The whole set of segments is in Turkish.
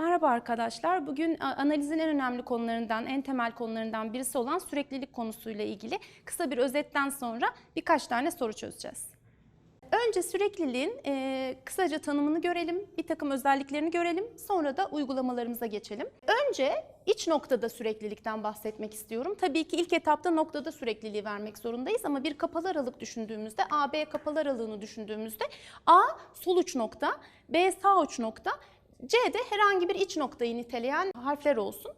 Merhaba arkadaşlar. Bugün analizin en önemli konularından, en temel konularından birisi olan süreklilik konusuyla ilgili kısa bir özetten sonra birkaç tane soru çözeceğiz. Önce sürekliliğin e, kısaca tanımını görelim, bir takım özelliklerini görelim, sonra da uygulamalarımıza geçelim. Önce iç noktada süreklilikten bahsetmek istiyorum. Tabii ki ilk etapta noktada sürekliliği vermek zorundayız ama bir kapalı aralık düşündüğümüzde, AB kapalı aralığını düşündüğümüzde A sol uç nokta, B sağ uç nokta, C'de herhangi bir iç noktayı niteleyen harfler olsun.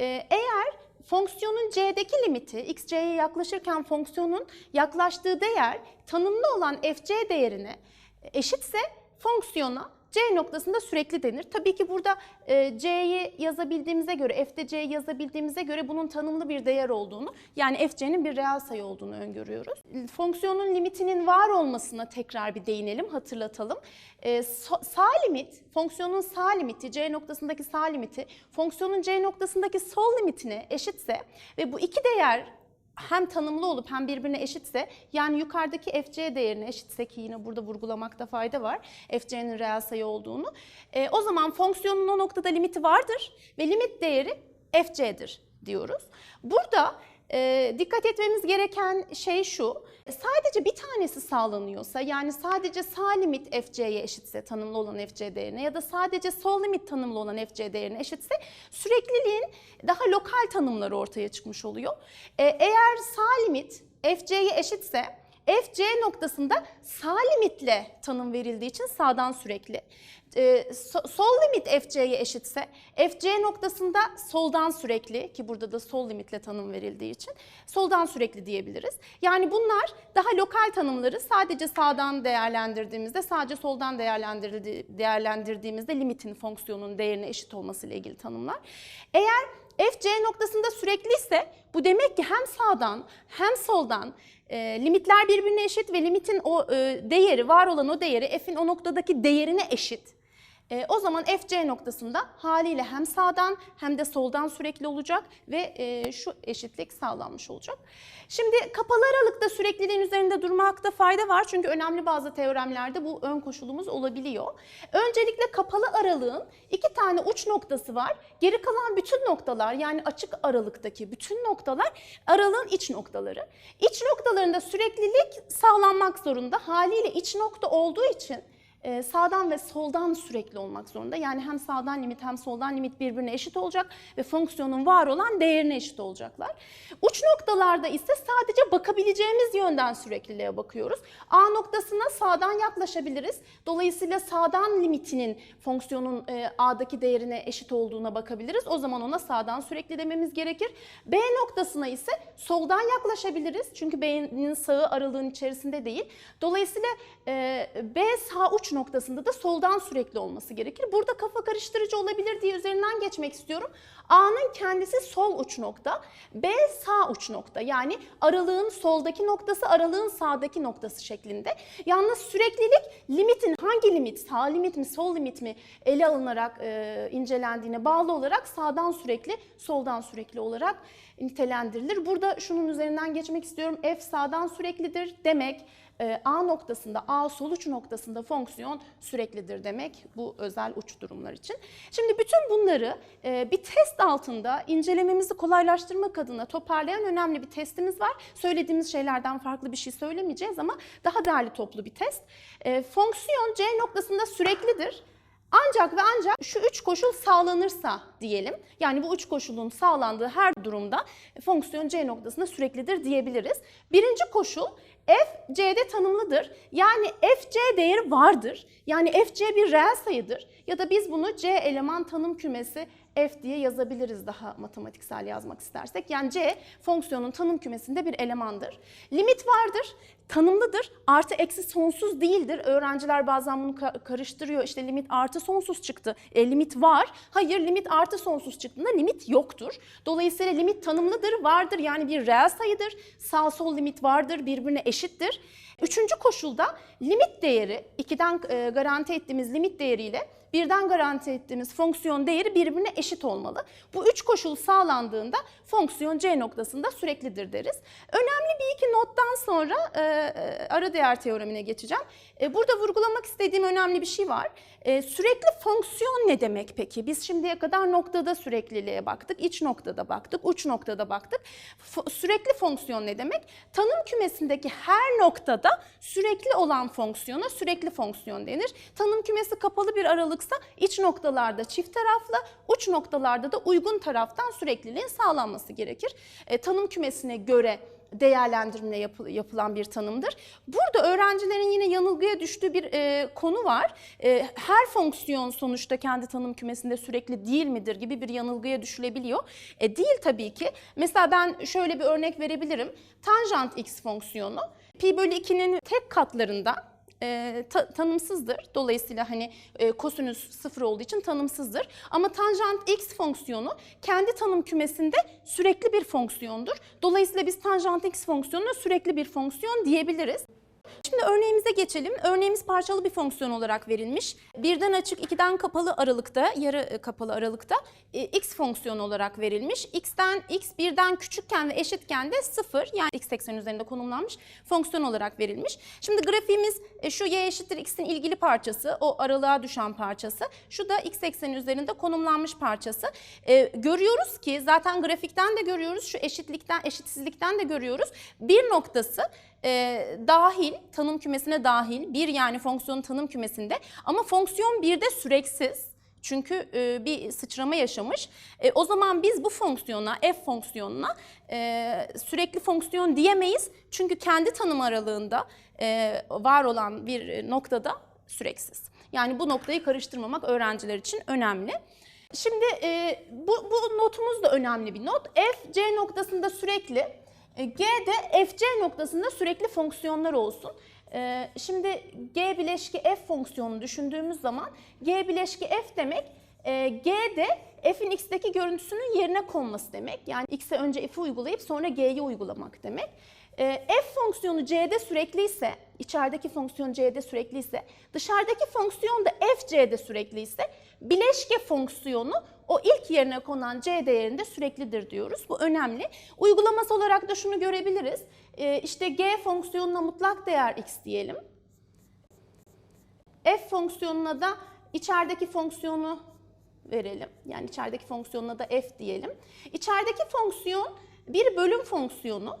Ee, eğer fonksiyonun C'deki limiti x C'ye yaklaşırken fonksiyonun yaklaştığı değer tanımlı olan fc değerine eşitse fonksiyona C noktasında sürekli denir. Tabii ki burada e, C'yi yazabildiğimize göre, f'de C'yi yazabildiğimize göre bunun tanımlı bir değer olduğunu, yani fc'nin bir reel sayı olduğunu öngörüyoruz. Fonksiyonun limitinin var olmasına tekrar bir değinelim, hatırlatalım. E, sağ limit, fonksiyonun sağ limiti, C noktasındaki sağ limiti, fonksiyonun C noktasındaki sol limitine eşitse ve bu iki değer hem tanımlı olup hem birbirine eşitse yani yukarıdaki fc değerine eşitse ki yine burada vurgulamakta fayda var fc'nin reel sayı olduğunu e, o zaman fonksiyonun o noktada limiti vardır ve limit değeri fc'dir diyoruz. Burada e, dikkat etmemiz gereken şey şu sadece bir tanesi sağlanıyorsa yani sadece sağ limit fc'ye eşitse tanımlı olan fc değerine ya da sadece sol limit tanımlı olan fc değerine eşitse sürekliliğin daha lokal tanımları ortaya çıkmış oluyor. E, eğer sağ limit fc'ye eşitse fc noktasında sağ limitle tanım verildiği için sağdan sürekli. E, so- sol limit fc'ye eşitse fc noktasında soldan sürekli ki burada da sol limitle tanım verildiği için soldan sürekli diyebiliriz. Yani bunlar daha lokal tanımları sadece sağdan değerlendirdiğimizde sadece soldan değerlendirdiğimizde limitin fonksiyonun değerine eşit olması ile ilgili tanımlar. Eğer fc noktasında sürekliyse bu demek ki hem sağdan hem soldan e, limitler birbirine eşit ve limitin o e, değeri var olan o değeri f'in o noktadaki değerine eşit. E, o zaman fc noktasında haliyle hem sağdan hem de soldan sürekli olacak ve e, şu eşitlik sağlanmış olacak. Şimdi kapalı aralıkta sürekliliğin üzerinde durmakta fayda var çünkü önemli bazı teoremlerde bu ön koşulumuz olabiliyor. Öncelikle kapalı aralığın iki tane uç noktası var. Geri kalan bütün noktalar yani açık aralıktaki bütün noktalar aralığın iç noktaları. İç noktalarında süreklilik sağlanmak zorunda. Haliyle iç nokta olduğu için e, sağdan ve soldan sürekli olmak zorunda. Yani hem sağdan limit hem soldan limit birbirine eşit olacak ve fonksiyonun var olan değerine eşit olacaklar. Uç noktalarda ise sadece bakabileceğimiz yönden sürekliliğe bakıyoruz. A noktasına sağdan yaklaşabiliriz. Dolayısıyla sağdan limitinin fonksiyonun e, A'daki değerine eşit olduğuna bakabiliriz. O zaman ona sağdan sürekli dememiz gerekir. B noktasına ise soldan yaklaşabiliriz. Çünkü B'nin sağı aralığın içerisinde değil. Dolayısıyla e, B sağ uç noktasında da soldan sürekli olması gerekir. Burada kafa karıştırıcı olabilir diye üzerinden geçmek istiyorum. A'nın kendisi sol uç nokta, B sağ uç nokta. Yani aralığın soldaki noktası, aralığın sağdaki noktası şeklinde. Yalnız süreklilik limitin hangi limit, sağ limit mi, sol limit mi ele alınarak e, incelendiğine bağlı olarak sağdan sürekli, soldan sürekli olarak nitelendirilir. Burada şunun üzerinden geçmek istiyorum. F sağdan süreklidir demek A noktasında, A sol uç noktasında fonksiyon süreklidir demek bu özel uç durumlar için. Şimdi bütün bunları e, bir test altında incelememizi kolaylaştırmak adına toparlayan önemli bir testimiz var. Söylediğimiz şeylerden farklı bir şey söylemeyeceğiz ama daha değerli toplu bir test. E, Fonksiyon C noktasında süreklidir. Ancak ve ancak şu üç koşul sağlanırsa diyelim, yani bu üç koşulun sağlandığı her durumda fonksiyon C noktasında süreklidir diyebiliriz. Birinci koşul f c'de tanımlıdır. Yani f c değeri vardır. Yani f c bir reel sayıdır. Ya da biz bunu c eleman tanım kümesi f diye yazabiliriz daha matematiksel yazmak istersek. Yani c fonksiyonun tanım kümesinde bir elemandır. Limit vardır, tanımlıdır. Artı eksi sonsuz değildir. Öğrenciler bazen bunu ka- karıştırıyor. İşte limit artı sonsuz çıktı. E, limit var. Hayır limit artı sonsuz çıktığında limit yoktur. Dolayısıyla limit tanımlıdır, vardır. Yani bir reel sayıdır. Sağ sol limit vardır, birbirine eşittir. Üçüncü koşulda limit değeri, 2'den e, garanti ettiğimiz limit değeriyle birden garanti ettiğimiz fonksiyon değeri birbirine eşit olmalı. Bu üç koşul sağlandığında fonksiyon C noktasında süreklidir deriz. Önemli bir iki nottan sonra e, e, ara değer teoremine geçeceğim. Burada vurgulamak istediğim önemli bir şey var. Sürekli fonksiyon ne demek peki? Biz şimdiye kadar noktada sürekliliğe baktık, iç noktada baktık, uç noktada baktık. Sürekli fonksiyon ne demek? Tanım kümesindeki her noktada sürekli olan fonksiyona sürekli fonksiyon denir. Tanım kümesi kapalı bir aralıksa iç noktalarda çift taraflı, uç noktalarda da uygun taraftan sürekliliğin sağlanması gerekir. E, tanım kümesine göre değerlendirme yapı- yapılan bir tanımdır. Burada öğrencilerin yine yanılgıya düştüğü bir e, konu var. E, her fonksiyon sonuçta kendi tanım kümesinde sürekli değil midir gibi bir yanılgıya düşülebiliyor. E, değil tabii ki. Mesela ben şöyle bir örnek verebilirim. Tanjant x fonksiyonu pi bölü 2'nin tek katlarında e, ta- tanımsızdır. Dolayısıyla hani e, kosinüs sıfır olduğu için tanımsızdır. Ama tanjant x fonksiyonu kendi tanım kümesinde sürekli bir fonksiyondur. Dolayısıyla biz tanjant x fonksiyonuna sürekli bir fonksiyon diyebiliriz. Şimdi örneğimize geçelim. Örneğimiz parçalı bir fonksiyon olarak verilmiş. Birden açık, ikiden kapalı aralıkta, yarı e, kapalı aralıkta e, x fonksiyonu olarak verilmiş. x'ten x birden küçükken ve eşitken de 0 yani x eksen üzerinde konumlanmış fonksiyon olarak verilmiş. Şimdi grafiğimiz e, şu y eşittir x'in ilgili parçası, o aralığa düşen parçası. Şu da x ekseni üzerinde konumlanmış parçası. E, görüyoruz ki zaten grafikten de görüyoruz, şu eşitlikten, eşitsizlikten de görüyoruz. Bir noktası e, dahil, tanım kümesine dahil, bir yani fonksiyonun tanım kümesinde ama fonksiyon bir de süreksiz. Çünkü e, bir sıçrama yaşamış. E, o zaman biz bu fonksiyona, f fonksiyonuna e, sürekli fonksiyon diyemeyiz. Çünkü kendi tanım aralığında var olan bir noktada süreksiz. Yani bu noktayı karıştırmamak öğrenciler için önemli. Şimdi e, bu, bu notumuz da önemli bir not. F, C noktasında sürekli, e, G de FC noktasında sürekli fonksiyonlar olsun. E, Şimdi G bileşki F fonksiyonunu düşündüğümüz zaman G bileşki F demek e, G de f'in x'teki görüntüsünün yerine konması demek. Yani x'e önce f'i uygulayıp sonra g'ye uygulamak demek. E, f fonksiyonu c'de sürekli ise, içerideki fonksiyon c'de sürekli ise, dışarıdaki fonksiyon da f c'de sürekli ise bileşke fonksiyonu o ilk yerine konan c değerinde süreklidir diyoruz. Bu önemli. Uygulaması olarak da şunu görebiliriz. E, işte g fonksiyonuna mutlak değer x diyelim. f fonksiyonuna da içerideki fonksiyonu verelim. Yani içerideki fonksiyonuna da f diyelim. İçerideki fonksiyon bir bölüm fonksiyonu.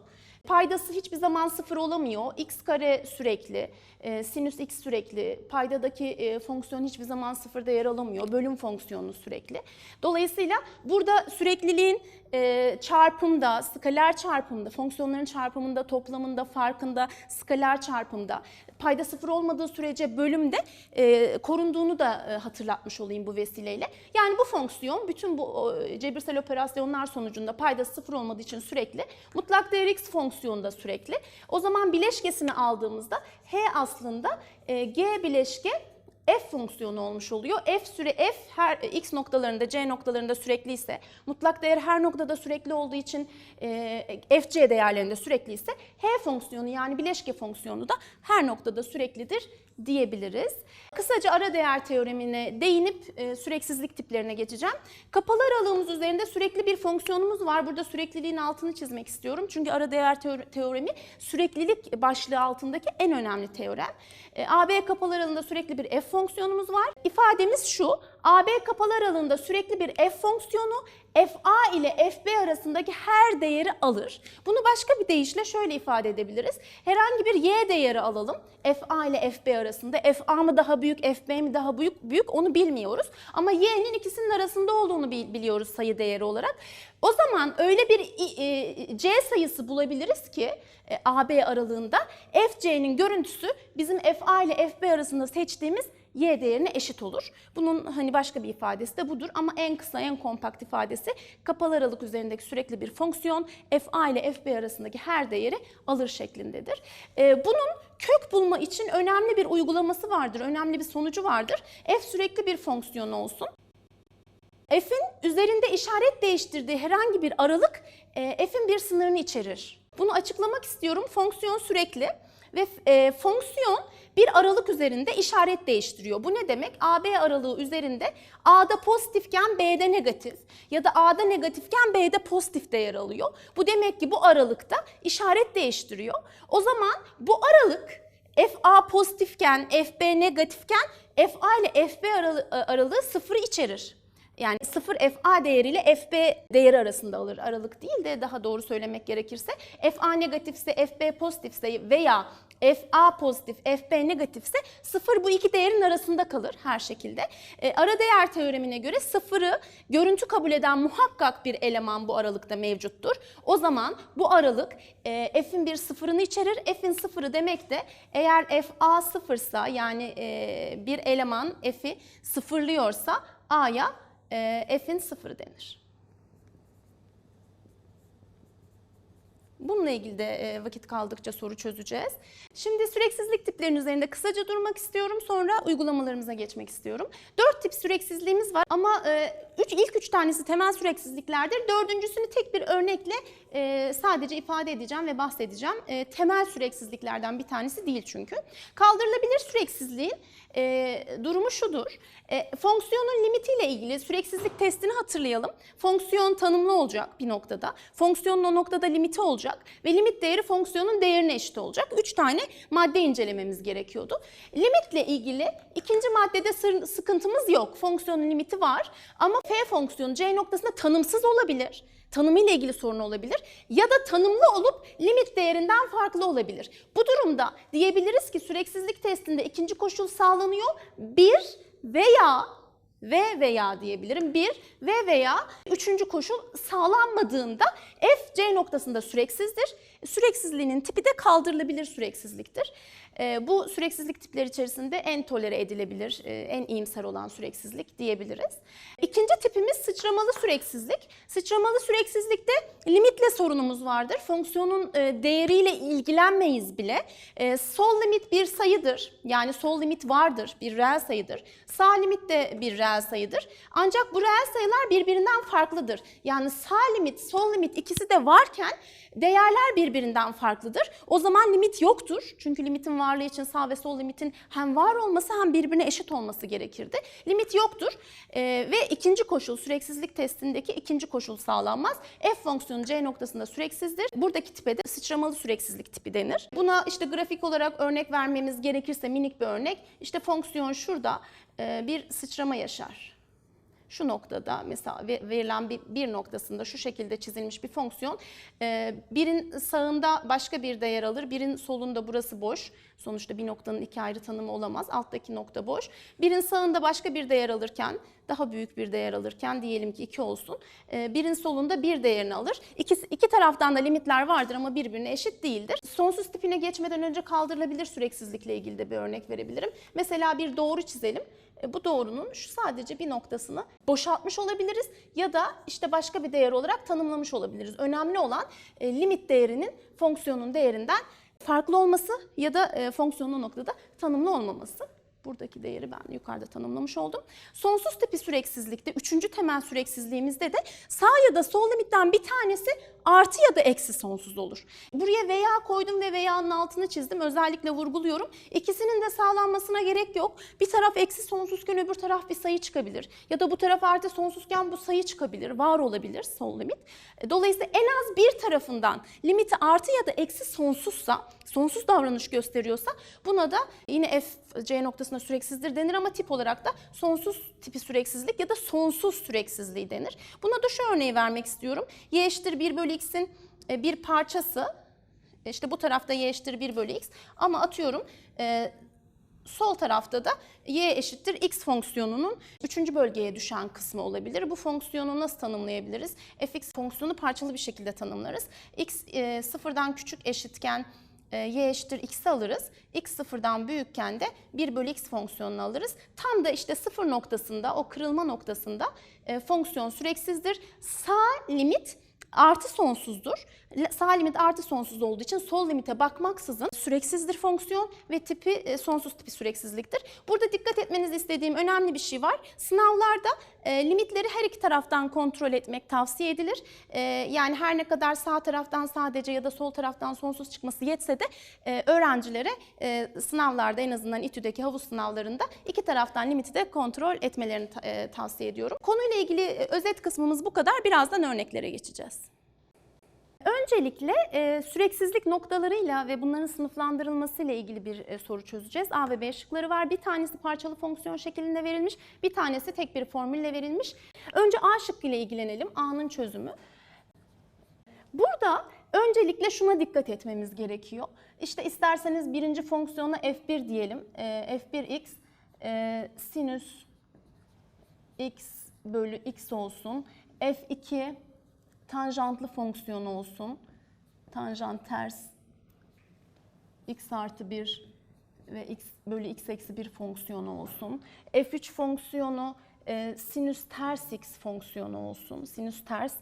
Paydası hiçbir zaman sıfır olamıyor. x kare sürekli, e, sinüs x sürekli, paydadaki e, fonksiyon hiçbir zaman sıfırda yer alamıyor. Bölüm fonksiyonu sürekli. Dolayısıyla burada sürekliliğin e, çarpımda, skaler çarpımda, fonksiyonların çarpımında, toplamında, farkında, skaler çarpımda, payda sıfır olmadığı sürece bölümde e, korunduğunu da e, hatırlatmış olayım bu vesileyle. Yani bu fonksiyon bütün bu o, cebirsel operasyonlar sonucunda payda sıfır olmadığı için sürekli, mutlak değer x fonksiyonu da sürekli. O zaman bileşkesini aldığımızda h aslında e, g bileşke f fonksiyonu olmuş oluyor. F süre f her x noktalarında c noktalarında sürekli ise mutlak değer her noktada sürekli olduğu için e, fc değerlerinde sürekli ise h fonksiyonu yani bileşke fonksiyonu da her noktada süreklidir diyebiliriz. Kısaca ara değer teoremine değinip e, süreksizlik tiplerine geçeceğim. Kapalı aralığımız üzerinde sürekli bir fonksiyonumuz var. Burada sürekliliğin altını çizmek istiyorum. Çünkü ara değer teor- teoremi süreklilik başlığı altındaki en önemli teorem. E, AB kapalı aralığında sürekli bir f fonksiyonumuz var. İfademiz şu. AB kapalı aralığında sürekli bir f fonksiyonu fa ile fb arasındaki her değeri alır. Bunu başka bir deyişle şöyle ifade edebiliriz. Herhangi bir y değeri alalım. fa ile fb arasında. fa mı daha büyük, fb mi daha büyük? Büyük onu bilmiyoruz. Ama y'nin ikisinin arasında olduğunu bil- biliyoruz sayı değeri olarak. O zaman öyle bir e, c sayısı bulabiliriz ki e, AB aralığında fc'nin görüntüsü bizim fa ile fb arasında seçtiğimiz y değerine eşit olur. Bunun hani başka bir ifadesi de budur ama en kısa en kompakt ifadesi kapalı aralık üzerindeki sürekli bir fonksiyon fa ile fb arasındaki her değeri alır şeklindedir. Ee, bunun kök bulma için önemli bir uygulaması vardır, önemli bir sonucu vardır. f sürekli bir fonksiyon olsun. F'in üzerinde işaret değiştirdiği herhangi bir aralık e, f'in bir sınırını içerir. Bunu açıklamak istiyorum. Fonksiyon sürekli ve e, fonksiyon bir aralık üzerinde işaret değiştiriyor. Bu ne demek? AB aralığı üzerinde A'da pozitifken B'de negatif ya da A'da negatifken B'de pozitif değer alıyor. Bu demek ki bu aralıkta işaret değiştiriyor. O zaman bu aralık FA pozitifken, FB negatifken FA ile FB aralığı, aralığı sıfırı içerir. Yani 0 FA değeri ile FB değeri arasında alır. Aralık değil de daha doğru söylemek gerekirse FA negatifse, FB pozitifse veya FA pozitif, FB negatifse 0 bu iki değerin arasında kalır her şekilde. E, ara değer teoremine göre 0'ı görüntü kabul eden muhakkak bir eleman bu aralıkta mevcuttur. O zaman bu aralık e, F'in bir sıfırını içerir. F'in sıfırı demek de eğer FA sıfırsa yani e, bir eleman F'i sıfırlıyorsa A'ya e, f'in sıfırı denir. Bununla ilgili de e, vakit kaldıkça soru çözeceğiz. Şimdi süreksizlik tiplerinin üzerinde kısaca durmak istiyorum. Sonra uygulamalarımıza geçmek istiyorum. Dört tip süreksizliğimiz var ama e, üç, ilk üç tanesi temel süreksizliklerdir. Dördüncüsünü tek bir örnekle e, sadece ifade edeceğim ve bahsedeceğim. Temel süreksizliklerden bir tanesi değil çünkü. Kaldırılabilir süreksizliğin durumu şudur. Fonksiyonun limitiyle ilgili süreksizlik testini hatırlayalım. Fonksiyon tanımlı olacak bir noktada. Fonksiyonun o noktada limiti olacak ve limit değeri fonksiyonun değerine eşit olacak. Üç tane madde incelememiz gerekiyordu. Limitle ilgili ikinci maddede sıkıntımız yok. Fonksiyonun limiti var ama f fonksiyonu c noktasında tanımsız olabilir tanımıyla ilgili sorun olabilir ya da tanımlı olup limit değerinden farklı olabilir. Bu durumda diyebiliriz ki süreksizlik testinde ikinci koşul sağlanıyor. Bir veya ve veya diyebilirim. Bir ve veya üçüncü koşul sağlanmadığında f c noktasında süreksizdir. Süreksizliğinin tipi de kaldırılabilir süreksizliktir. Ee, bu süreksizlik tipleri içerisinde en tolere edilebilir, e, en iyimser olan süreksizlik diyebiliriz. İkinci tipimiz sıçramalı süreksizlik. Sıçramalı süreksizlikte limitle sorunumuz vardır. Fonksiyonun e, değeriyle ilgilenmeyiz bile. E, sol limit bir sayıdır. Yani sol limit vardır, bir reel sayıdır. Sağ limit de bir reel sayıdır. Ancak bu reel sayılar birbirinden farklıdır. Yani sağ limit, sol limit ikisi de varken değerler birbirinden farklıdır. O zaman limit yoktur. Çünkü limitin varlığı için sağ ve sol limitin hem var olması hem birbirine eşit olması gerekirdi. Limit yoktur. Ee, ve ikinci koşul süreksizlik testindeki ikinci koşul sağlanmaz. F fonksiyonu C noktasında süreksizdir. Buradaki tipe de sıçramalı süreksizlik tipi denir. Buna işte grafik olarak örnek vermemiz gerekirse minik bir örnek. İşte fonksiyon şurada e, bir sıçrama yaşar şu noktada mesela ve- verilen bir, bir noktasında şu şekilde çizilmiş bir fonksiyon e, birin sağında başka bir değer alır, birin solunda burası boş. Sonuçta bir noktanın iki ayrı tanımı olamaz. Alttaki nokta boş. Birin sağında başka bir değer alırken, daha büyük bir değer alırken diyelim ki 2 olsun. e, birin solunda bir değerini alır. İkisi, iki taraftan da limitler vardır ama birbirine eşit değildir. Sonsuz tipine geçmeden önce kaldırılabilir süreksizlikle ilgili de bir örnek verebilirim. Mesela bir doğru çizelim. E, Bu doğrunun şu sadece bir noktasını boşaltmış olabiliriz ya da işte başka bir değer olarak tanımlamış olabiliriz. Önemli olan e, limit değerinin fonksiyonun değerinden farklı olması ya da e, fonksiyonun noktada tanımlı olmaması. Buradaki değeri ben yukarıda tanımlamış oldum. Sonsuz tipi süreksizlikte, üçüncü temel süreksizliğimizde de sağ ya da sol limitten bir tanesi artı ya da eksi sonsuz olur. Buraya veya koydum ve veya'nın altını çizdim. Özellikle vurguluyorum. İkisinin de sağlanmasına gerek yok. Bir taraf eksi sonsuzken öbür taraf bir sayı çıkabilir. Ya da bu taraf artı sonsuzken bu sayı çıkabilir, var olabilir sol limit. E, Dolayısıyla en az bir tarafından limiti artı ya da eksi sonsuzsa, sonsuz davranış gösteriyorsa buna da yine f c noktasında süreksizdir denir ama tip olarak da sonsuz tipi süreksizlik ya da sonsuz süreksizliği denir. Buna da şu örneği vermek istiyorum. y eşittir 1 bölü x'in e, bir parçası. E, İşte bu tarafta y eşittir 1 bölü x ama atıyorum e, sol tarafta da y eşittir x fonksiyonunun 3. bölgeye düşen kısmı olabilir. Bu fonksiyonu nasıl tanımlayabiliriz? fx fonksiyonu parçalı bir şekilde tanımlarız. x sıfırdan küçük eşitken y eşittir x'i alırız. x sıfırdan büyükken de 1 bölü x fonksiyonunu alırız. Tam da işte sıfır noktasında, o kırılma noktasında e, fonksiyon süreksizdir. Sağ limit artı sonsuzdur. Sağ limit artı sonsuz olduğu için sol limite bakmaksızın süreksizdir fonksiyon ve tipi e, sonsuz tipi süreksizliktir. Burada dikkat etmenizi istediğim önemli bir şey var. Sınavlarda e, limitleri her iki taraftan kontrol etmek tavsiye edilir. E, yani her ne kadar sağ taraftan sadece ya da sol taraftan sonsuz çıkması yetse de e, öğrencilere e, sınavlarda en azından İTÜ'deki havuz sınavlarında iki taraftan limiti de kontrol etmelerini ta- e, tavsiye ediyorum. Konuyla ilgili e, özet kısmımız bu kadar. Birazdan örneklere geçeceğiz. Öncelikle e, süreksizlik noktalarıyla ve bunların sınıflandırılmasıyla ilgili bir e, soru çözeceğiz. A ve B şıkları var. Bir tanesi parçalı fonksiyon şeklinde verilmiş, bir tanesi tek bir formülle verilmiş. Önce A şıkkı ile ilgilenelim. A'nın çözümü. Burada öncelikle şuna dikkat etmemiz gerekiyor. İşte isterseniz birinci fonksiyona f1 diyelim. E, f1x e, sinüs x bölü x olsun. f2 tanjantlı fonksiyon olsun. Tanjant ters x artı 1 ve x bölü x eksi 1 fonksiyonu olsun. f3 fonksiyonu e, sinüs ters x fonksiyonu olsun. Sinüs ters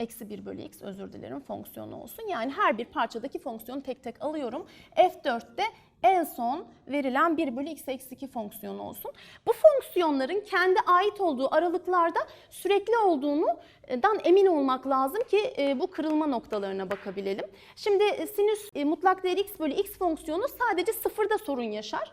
eksi 1 bölü x özür dilerim fonksiyonu olsun. Yani her bir parçadaki fonksiyonu tek tek alıyorum. f4'te en son verilen 1 bölü x eksi 2 fonksiyonu olsun. Bu fonksiyonların kendi ait olduğu aralıklarda sürekli olduğundan emin olmak lazım ki e, bu kırılma noktalarına bakabilelim. Şimdi e, sinüs e, mutlak değer x bölü x fonksiyonu sadece sıfırda sorun yaşar.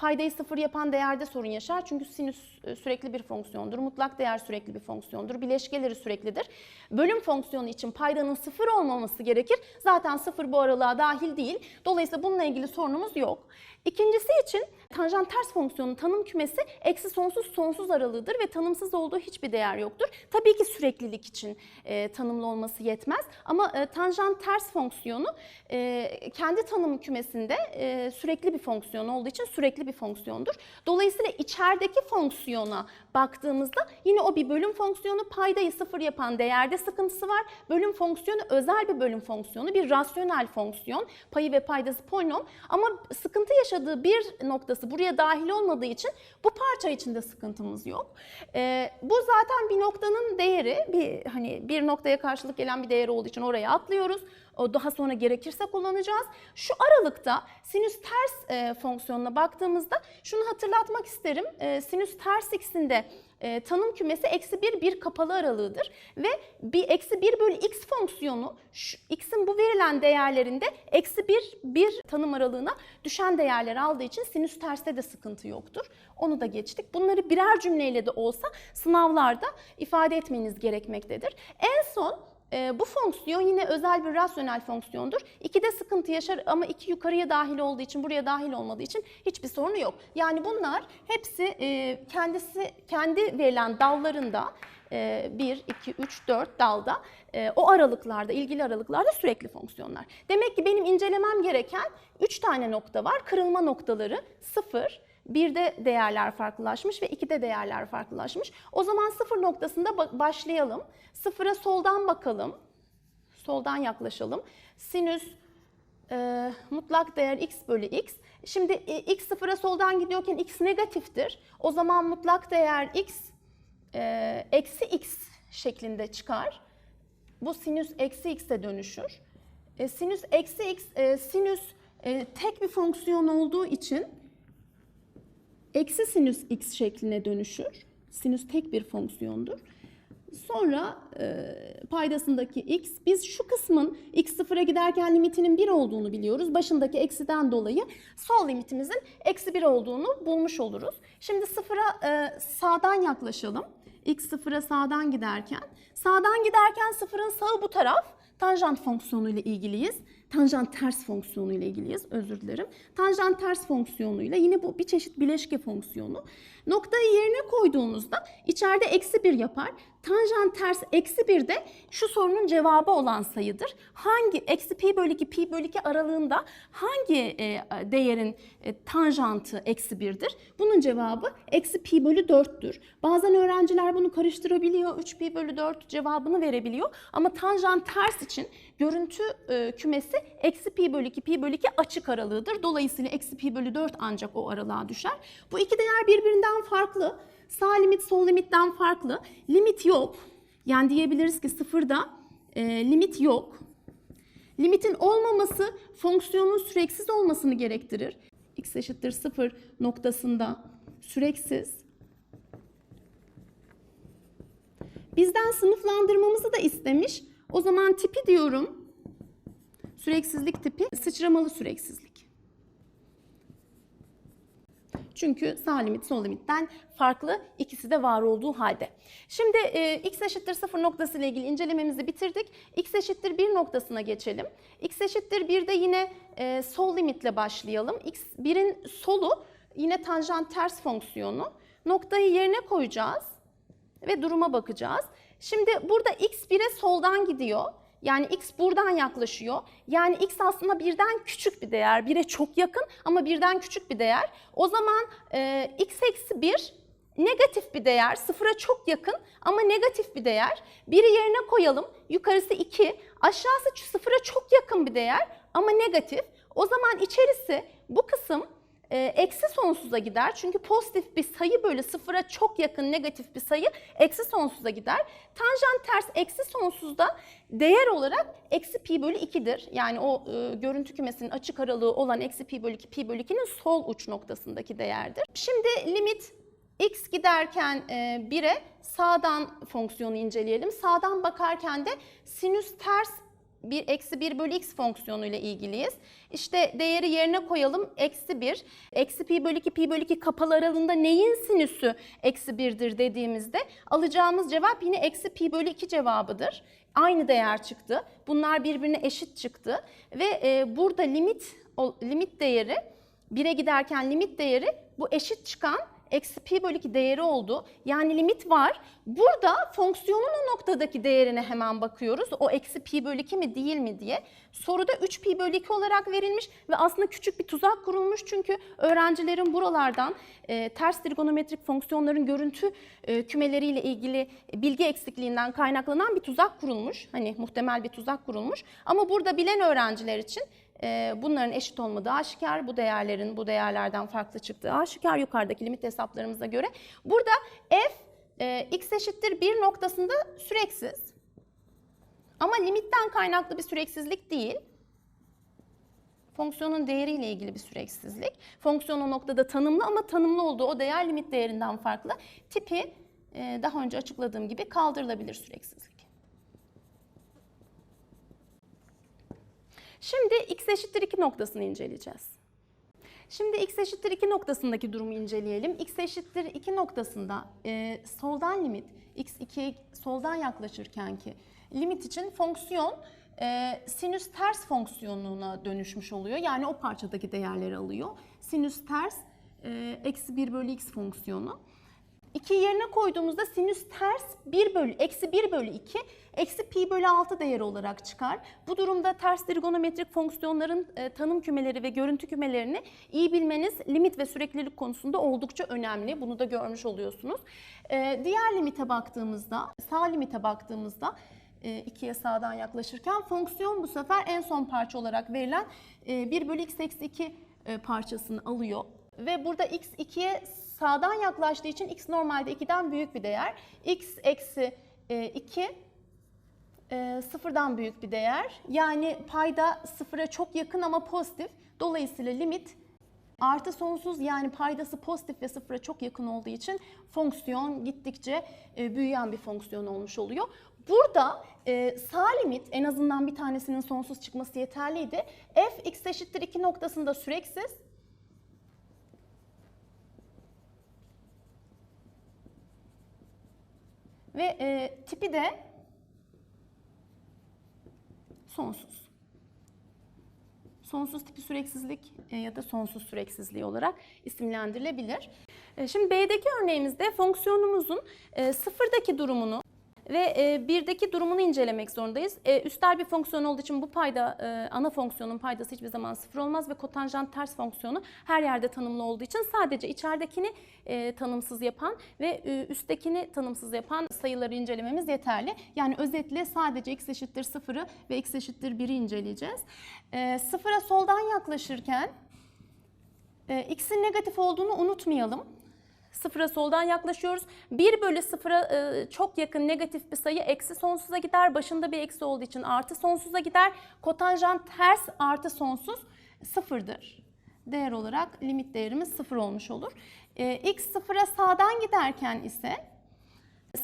Paydayı sıfır yapan değerde sorun yaşar. Çünkü sinüs e, sürekli bir fonksiyondur. Mutlak değer sürekli bir fonksiyondur. Bileşkeleri süreklidir. Bölüm fonksiyonu için paydanın sıfır olmaması gerekir. Zaten sıfır bu aralığa dahil değil. Dolayısıyla bununla ilgili sorunumuz yok. İkincisi için tanjant ters fonksiyonun tanım kümesi eksi sonsuz sonsuz aralığıdır ve tanımsız olduğu hiçbir değer yoktur. Tabii ki süreklilik için e, tanımlı olması yetmez ama e, tanjant ters fonksiyonu e, kendi tanım kümesinde e, sürekli bir fonksiyon olduğu için sürekli bir fonksiyondur. Dolayısıyla içerideki fonksiyona baktığımızda yine o bir bölüm fonksiyonu paydayı sıfır yapan değerde sıkıntısı var. Bölüm fonksiyonu özel bir bölüm fonksiyonu, bir rasyonel fonksiyon. Payı ve paydası polinom ama sıkıntı yaşadığı bir noktası buraya dahil olmadığı için bu parça içinde sıkıntımız yok. Ee, bu zaten bir noktanın değeri, bir hani bir noktaya karşılık gelen bir değeri olduğu için oraya atlıyoruz. Daha sonra gerekirse kullanacağız. Şu aralıkta sinüs ters e, fonksiyonuna baktığımızda şunu hatırlatmak isterim. E, sinüs ters x'inde e, tanım kümesi eksi 1 bir kapalı aralığıdır ve bir eksi 1 bölü x fonksiyonu x'in bu verilen değerlerinde eksi 1 bir tanım aralığına düşen değerler aldığı için sinüs terste de sıkıntı yoktur. Onu da geçtik. Bunları birer cümleyle de olsa sınavlarda ifade etmeniz gerekmektedir. En son e, bu fonksiyon yine özel bir rasyonel fonksiyondur. İkide sıkıntı yaşar ama iki yukarıya dahil olduğu için buraya dahil olmadığı için hiçbir sorunu yok. Yani bunlar hepsi e, kendisi kendi verilen dallarında 1, 2, 3, 4 dalda e, o aralıklarda, ilgili aralıklarda sürekli fonksiyonlar. Demek ki benim incelemem gereken 3 tane nokta var. Kırılma noktaları 0, Birde değerler farklılaşmış ve ikide değerler farklılaşmış. O zaman sıfır noktasında ba- başlayalım. Sıfıra soldan bakalım. Soldan yaklaşalım. Sinüs e, mutlak değer x bölü x. Şimdi e, x sıfıra soldan gidiyorken x negatiftir. O zaman mutlak değer x e, eksi x şeklinde çıkar. Bu sinüs eksi x'e dönüşür. E, sinüs eksi x, e, sinüs e, tek bir fonksiyon olduğu için eksi sinüs x şekline dönüşür. Sinüs tek bir fonksiyondur. Sonra e, paydasındaki x, biz şu kısmın x sıfıra giderken limitinin 1 olduğunu biliyoruz. Başındaki eksiden dolayı sol limitimizin eksi 1 olduğunu bulmuş oluruz. Şimdi sıfıra e, sağdan yaklaşalım. x sıfıra sağdan giderken. Sağdan giderken sıfırın sağı bu taraf. Tanjant fonksiyonu ile ilgiliyiz. Tanjant ters fonksiyonu ile ilgiliyiz. Özür dilerim. Tanjant ters fonksiyonuyla yine bu bir çeşit bileşke fonksiyonu. Noktayı yerine koyduğunuzda içeride eksi 1 yapar. Tanjant ters eksi 1 de şu sorunun cevabı olan sayıdır. Hangi eksi pi bölü 2 pi bölü 2 aralığında hangi e, değerin e, tanjantı eksi 1'dir? Bunun cevabı eksi pi bölü 4'tür. Bazen öğrenciler bunu karıştırabiliyor. 3 pi bölü 4 cevabını verebiliyor. Ama tanjant ters için görüntü e, kümesi eksi pi bölü 2 pi bölü 2 açık aralığıdır. Dolayısıyla eksi pi bölü 4 ancak o aralığa düşer. Bu iki değer birbirinden farklı. Sağ limit sol limitten farklı. Limit yok. Yani diyebiliriz ki sıfırda e, limit yok. Limitin olmaması fonksiyonun süreksiz olmasını gerektirir. x eşittir 0 noktasında süreksiz. Bizden sınıflandırmamızı da istemiş. O zaman tipi diyorum. Süreksizlik tipi sıçramalı süreksizlik. Çünkü sağ limit sol limitten farklı ikisi de var olduğu halde. Şimdi e, x eşittir 0 noktası ile ilgili incelememizi bitirdik. x eşittir 1 noktasına geçelim. x eşittir 1'de yine e, sol limitle başlayalım. x 1'in solu yine tanjant ters fonksiyonu. Noktayı yerine koyacağız ve duruma bakacağız. Şimdi burada x 1'e soldan gidiyor. Yani x buradan yaklaşıyor. Yani x aslında birden küçük bir değer. 1'e çok yakın ama birden küçük bir değer. O zaman e, x eksi 1 negatif bir değer. Sıfıra çok yakın ama negatif bir değer. Biri yerine koyalım. Yukarısı 2. Aşağısı sıfıra çok yakın bir değer ama negatif. O zaman içerisi bu kısım e, eksi sonsuza gider. Çünkü pozitif bir sayı böyle sıfıra çok yakın negatif bir sayı eksi sonsuza gider. Tanjant ters eksi sonsuzda değer olarak eksi pi bölü 2'dir. Yani o e, görüntü kümesinin açık aralığı olan eksi pi bölü 2 pi bölü 2'nin sol uç noktasındaki değerdir. Şimdi limit x giderken e, 1'e sağdan fonksiyonu inceleyelim. Sağdan bakarken de sinüs ters 1 eksi 1 bölü x fonksiyonu ile ilgiliyiz. İşte değeri yerine koyalım. Eksi 1. Eksi pi bölü 2 pi bölü 2 kapalı aralığında neyin sinüsü eksi 1'dir dediğimizde alacağımız cevap yine eksi pi bölü 2 cevabıdır. Aynı değer çıktı. Bunlar birbirine eşit çıktı. Ve e, burada limit limit değeri 1'e giderken limit değeri bu eşit çıkan eksi pi bölü 2 değeri oldu. Yani limit var. Burada fonksiyonun o noktadaki değerine hemen bakıyoruz. O eksi pi bölü 2 mi değil mi diye. Soruda 3 pi bölü 2 olarak verilmiş ve aslında küçük bir tuzak kurulmuş. Çünkü öğrencilerin buralardan e, ters trigonometrik fonksiyonların görüntü e, kümeleriyle ilgili bilgi eksikliğinden kaynaklanan bir tuzak kurulmuş. Hani muhtemel bir tuzak kurulmuş. Ama burada bilen öğrenciler için bunların eşit olmadığı aşikar, bu değerlerin bu değerlerden farklı çıktığı aşikar yukarıdaki limit hesaplarımıza göre. Burada f x eşittir 1 noktasında süreksiz. Ama limitten kaynaklı bir süreksizlik değil. Fonksiyonun değeriyle ilgili bir süreksizlik. Fonksiyon o noktada tanımlı ama tanımlı olduğu o değer limit değerinden farklı. Tipi daha önce açıkladığım gibi kaldırılabilir süreksizlik. Şimdi x eşittir 2 noktasını inceleyeceğiz. Şimdi x eşittir 2 noktasındaki durumu inceleyelim. x eşittir 2 noktasında e, soldan limit x 2'ye soldan yaklaşırken ki limit için fonksiyon e, sinüs ters fonksiyonuna dönüşmüş oluyor. Yani o parçadaki değerleri alıyor. Sinüs ters e, eksi 1 bölü x fonksiyonu. 2 yerine koyduğumuzda sinüs ters 1 bölü, eksi 1 bölü 2, eksi pi bölü 6 değeri olarak çıkar. Bu durumda ters trigonometrik fonksiyonların e, tanım kümeleri ve görüntü kümelerini iyi bilmeniz limit ve süreklilik konusunda oldukça önemli. Bunu da görmüş oluyorsunuz. E, diğer limite baktığımızda, sağ limite baktığımızda 2'ye sağdan yaklaşırken fonksiyon bu sefer en son parça olarak verilen e, 1 bölü x eksi 2 e, parçasını alıyor. Ve burada x 2'ye sağdan yaklaştığı için x normalde 2'den büyük bir değer. x eksi 2 e, sıfırdan büyük bir değer. Yani payda sıfıra çok yakın ama pozitif. Dolayısıyla limit artı sonsuz yani paydası pozitif ve sıfıra çok yakın olduğu için fonksiyon gittikçe e, büyüyen bir fonksiyon olmuş oluyor. Burada e, sağ limit en azından bir tanesinin sonsuz çıkması yeterliydi. f x eşittir 2 noktasında süreksiz. Ve e, tipi de sonsuz. Sonsuz tipi süreksizlik e, ya da sonsuz süreksizliği olarak isimlendirilebilir. E, şimdi B'deki örneğimizde fonksiyonumuzun e, sıfırdaki durumunu ve e, birdeki durumunu incelemek zorundayız. E, üstel bir fonksiyon olduğu için bu payda e, ana fonksiyonun paydası hiçbir zaman sıfır olmaz ve kotanjant ters fonksiyonu her yerde tanımlı olduğu için sadece içeridekini e, tanımsız yapan ve e, üsttekini tanımsız yapan sayıları incelememiz yeterli. Yani özetle sadece x eşittir sıfırı ve x eşittir 1'i inceleyeceğiz. E, sıfıra soldan yaklaşırken e, x'in negatif olduğunu unutmayalım. Sıfıra soldan yaklaşıyoruz. 1 bölü sıfıra e, çok yakın negatif bir sayı eksi sonsuza gider. Başında bir eksi olduğu için artı sonsuza gider. Kotanjant ters artı sonsuz sıfırdır. Değer olarak limit değerimiz sıfır olmuş olur. E, x sıfıra sağdan giderken ise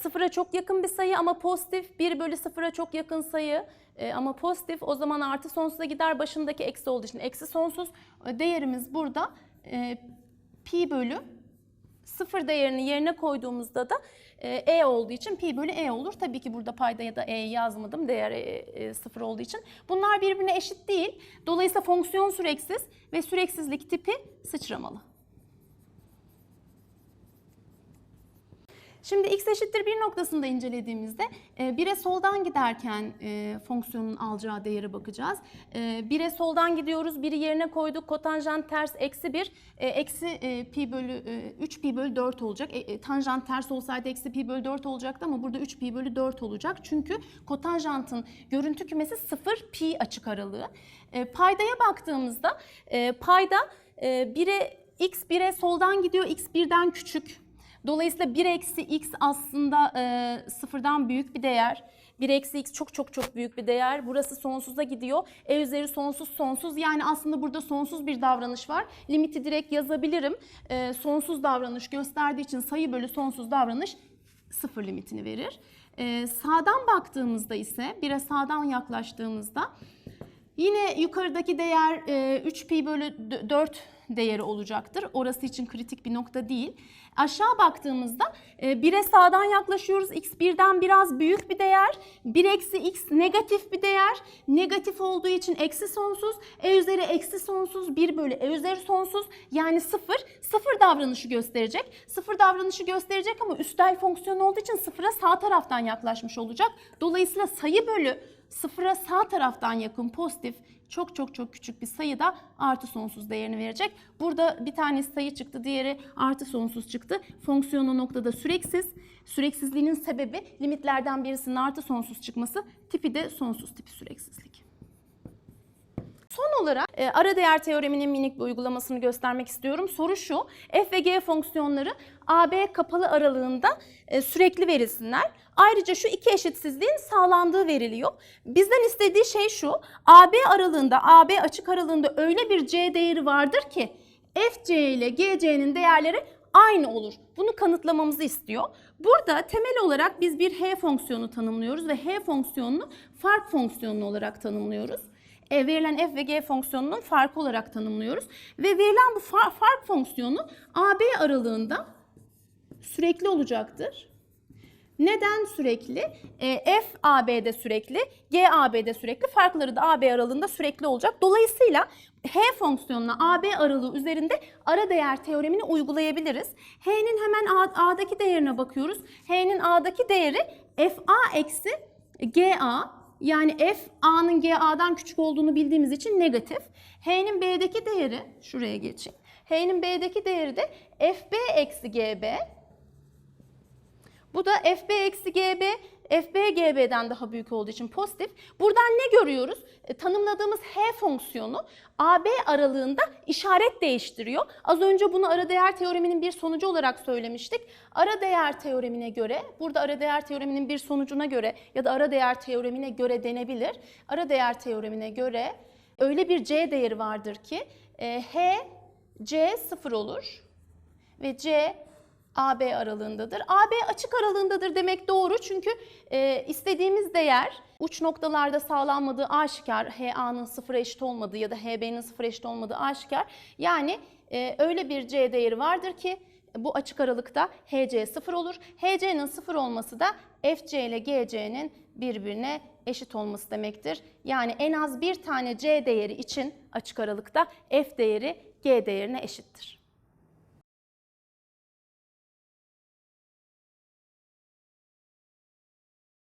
Sıfıra çok yakın bir sayı ama pozitif. 1 bölü sıfıra çok yakın sayı e, ama pozitif. O zaman artı sonsuza gider. Başındaki eksi olduğu için eksi sonsuz. E, Değerimiz burada e, pi bölü sıfır değerini yerine koyduğumuzda da e, e olduğu için pi bölü e olur. Tabii ki burada payda ya da e yazmadım değer e, e, sıfır olduğu için. Bunlar birbirine eşit değil. Dolayısıyla fonksiyon süreksiz ve süreksizlik tipi sıçramalı. Şimdi x eşittir 1 noktasında incelediğimizde 1'e soldan giderken e, fonksiyonun alacağı değere bakacağız. 1'e soldan gidiyoruz, 1'i yerine koyduk, kotanjant ters eksi 1, eksi e, pi bölü e, 3 pi bölü 4 olacak. E, e, tanjant ters olsaydı eksi pi bölü 4 olacaktı ama burada 3 pi bölü 4 olacak. Çünkü kotanjantın görüntü kümesi 0 pi açık aralığı. E, paydaya baktığımızda e, payda e, 1'e x 1'e soldan gidiyor, x 1'den küçük. Dolayısıyla 1 eksi x aslında e, sıfırdan büyük bir değer. 1 eksi x çok çok çok büyük bir değer. Burası sonsuza gidiyor. E üzeri sonsuz sonsuz. Yani aslında burada sonsuz bir davranış var. Limiti direkt yazabilirim. E, sonsuz davranış gösterdiği için sayı bölü sonsuz davranış sıfır limitini verir. E, sağdan baktığımızda ise 1'e sağdan yaklaştığımızda Yine yukarıdaki değer e, 3 pi bölü 4 değeri olacaktır. Orası için kritik bir nokta değil. Aşağı baktığımızda 1'e sağdan yaklaşıyoruz. X 1'den biraz büyük bir değer. 1 eksi x negatif bir değer. Negatif olduğu için eksi sonsuz. E üzeri eksi sonsuz. 1 bölü e üzeri sonsuz. Yani 0. 0 davranışı gösterecek. 0 davranışı gösterecek ama üstel fonksiyon olduğu için 0'a sağ taraftan yaklaşmış olacak. Dolayısıyla sayı bölü sıfıra sağ taraftan yakın pozitif çok çok çok küçük bir sayıda artı sonsuz değerini verecek. Burada bir tane sayı çıktı, diğeri artı sonsuz çıktı. Fonksiyonu noktada süreksiz. Süreksizliğinin sebebi limitlerden birisinin artı sonsuz çıkması, tipi de sonsuz tipi süreksizlik. Son olarak e, ara değer teoreminin minik bir uygulamasını göstermek istiyorum. Soru şu, f ve g fonksiyonları AB kapalı aralığında e, sürekli verilsinler. Ayrıca şu iki eşitsizliğin sağlandığı veriliyor. Bizden istediği şey şu, AB aralığında, AB açık aralığında öyle bir c değeri vardır ki fc ile gc'nin değerleri aynı olur. Bunu kanıtlamamızı istiyor. Burada temel olarak biz bir h fonksiyonu tanımlıyoruz ve h fonksiyonunu fark fonksiyonu olarak tanımlıyoruz e, verilen f ve g fonksiyonunun farkı olarak tanımlıyoruz. Ve verilen bu far, fark fonksiyonu AB aralığında sürekli olacaktır. Neden sürekli? E, f AB'de sürekli, G AB'de sürekli, farkları da AB aralığında sürekli olacak. Dolayısıyla H fonksiyonuna AB aralığı üzerinde ara değer teoremini uygulayabiliriz. H'nin hemen A, A'daki değerine bakıyoruz. H'nin A'daki değeri FA eksi GA yani f a'nın g a'dan küçük olduğunu bildiğimiz için negatif. H'nin b'deki değeri şuraya geçeyim. H'nin b'deki değeri de fb eksi gb. Bu da fb eksi gb FB GB'den daha büyük olduğu için pozitif. Buradan ne görüyoruz? E, tanımladığımız H fonksiyonu AB aralığında işaret değiştiriyor. Az önce bunu ara değer teoreminin bir sonucu olarak söylemiştik. Ara değer teoremine göre, burada ara değer teoreminin bir sonucuna göre ya da ara değer teoremine göre denebilir. Ara değer teoremine göre öyle bir C değeri vardır ki e, H C sıfır olur ve C AB aralığındadır. AB açık aralığındadır demek doğru çünkü e, istediğimiz değer uç noktalarda sağlanmadığı aşikar, HA'nın sıfıra eşit olmadığı ya da HB'nin sıfıra eşit olmadığı aşikar. Yani e, öyle bir C değeri vardır ki bu açık aralıkta HC sıfır olur. HC'nin sıfır olması da FC ile GC'nin birbirine eşit olması demektir. Yani en az bir tane C değeri için açık aralıkta F değeri G değerine eşittir.